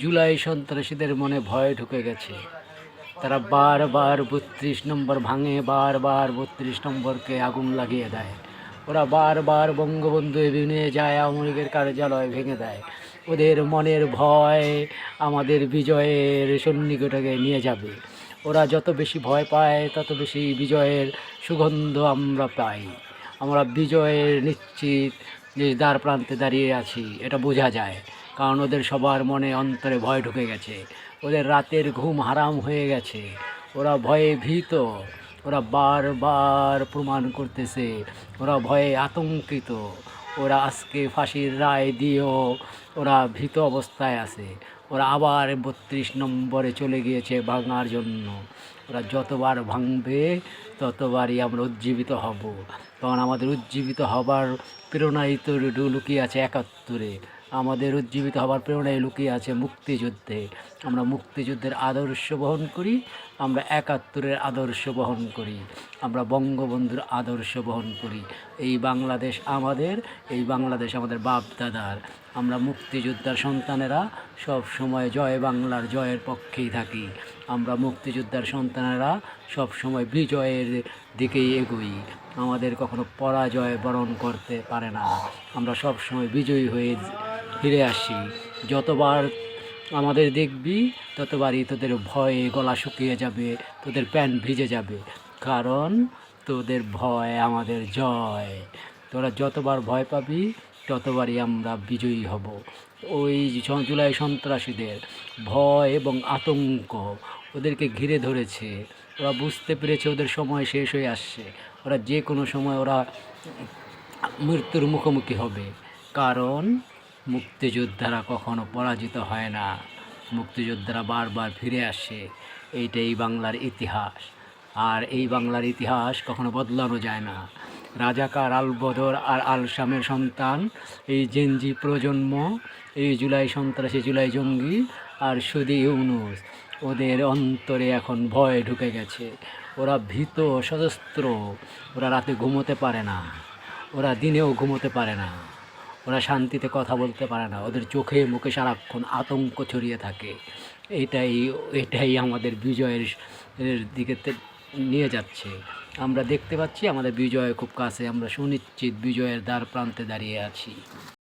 জুলাই সন্ত্রাসীদের মনে ভয় ঢুকে গেছে। তারা বারবার বত্রিশ নম্বর ভাঙে, বারবার বত্রিশ নম্বরকে আগুন লাগিয়ে দেয়। ওরা বারবার বঙ্গবন্ধু এভিনিউয়ে যায়, আওয়ামী লীগের কার্যালয় ভেঙে দেয়। ওদের মনের ভয় আমাদের বিজয়ের সন্নিকটকে নিয়ে যাবে। ওরা যত বেশি ভয় পায়, তত বেশি বিজয়ের সুগন্ধ আমরা পাই। আমরা বিজয়ের নিশ্চিত যে দ্বার প্রান্তে দাঁড়িয়ে আছি, এটা বোঝা যায়। কারণ ওদের সবার মনে অন্তরে ভয় ঢুকে গেছে। ওদের রাতের ঘুম হারাম হয়ে গেছে। ওরা ভয়ে ভীত। ওরা বারবার প্রমাণ করতেছে। ওরা ভয়ে আতঙ্কিত। ওরা আজকে ফাঁসির রায় দিয়েও ওরা ভীত অবস্থায় আছে। ওরা আবার বত্রিশ নম্বরে চলে গিয়েছে ভাঙার জন্য। ওরা যতবার ভাঙবে, ততবারই আমরা উজ্জীবিত হব। তখন আমাদের উজ্জীবিত হবার প্রেরণাই তো লুকিয়ে আছে একাত্তরে। আমাদের উজ্জীবিত হবার প্রেরণায় লুকিয়ে আছে মুক্তিযুদ্ধে। আমরা মুক্তিযুদ্ধের আদর্শ বহন করি, আমরা একাত্তরের আদর্শ বহন করি, আমরা বঙ্গবন্ধুর আদর্শ বহন করি। এই বাংলাদেশ আমাদের, এই বাংলাদেশ আমাদের বাপ দাদার আমরা মুক্তিযোদ্ধার সন্তানেরা, সব সময় জয় বাংলার জয়ের পক্ষেই থাকি। আমরা মুক্তিযোদ্ধার সন্তানেরা, সব সময় বিজয়ের দিকেই এগোই। আমাদের কখনো পরাজয় বরণ করতে পারে না। আমরা সব সময় বিজয়ী হয়ে ফিরে আসি। যতবার আমাদের দেখবি, ততবারই তোদের ভয়ে গলা শুকিয়ে যাবে, তোদের প্যান্ট ভিজে যাবে। কারণ তোদের ভয় আমাদের জয়। তোরা যতবার ভয় পাবি, ততবারই আমরা বিজয়ী হব। ওই জুলাই সন্ত্রাসীদের ভয় এবং আতঙ্ক ওদেরকে ঘিরে ধরেছে। ওরা বুঝতে পেরেছে ওদের সময় শেষ হয়ে আসছে। ওরা যে কোনো সময় ওরা মৃত্যুর মুখোমুখি হবে। কারণ মুক্তিযোদ্ধারা কখনো পরাজিত হয় না। মুক্তিযোদ্ধারা বারবার ফিরে আসে। এইটাই বাংলার ইতিহাস। আর এই বাংলার ইতিহাস কখনো বদলানো যায় না। রাজাকার আল বদর আর আল শামের সন্তান, এই জেনজি প্রজন্ম, এই জুলাই সন্ত্রাসী, জুলাই জঙ্গি আর সুদি ইউনুস, ওদের অন্তরে এখন ভয় ঢুকে গেছে। ওরা ভীত সশস্ত্র। ওরা রাতে ঘুমোতে পারে না। ওরা দিনেও ঘুমোতে পারে না। ওরা শান্তিতে কথা বলতে পারে না। ওদের চোখে মুখে সারাক্ষণ আতঙ্ক ছড়িয়ে থাকে। এটাই এটাই আমাদের বিজয়ের দিকে নিয়ে যাচ্ছে। আমরা দেখতে পাচ্ছি আমাদের বিজয় খুব কাছে। আমরা সুনিশ্চিত বিজয়ের দ্বার প্রান্তে দাঁড়িয়ে আছি।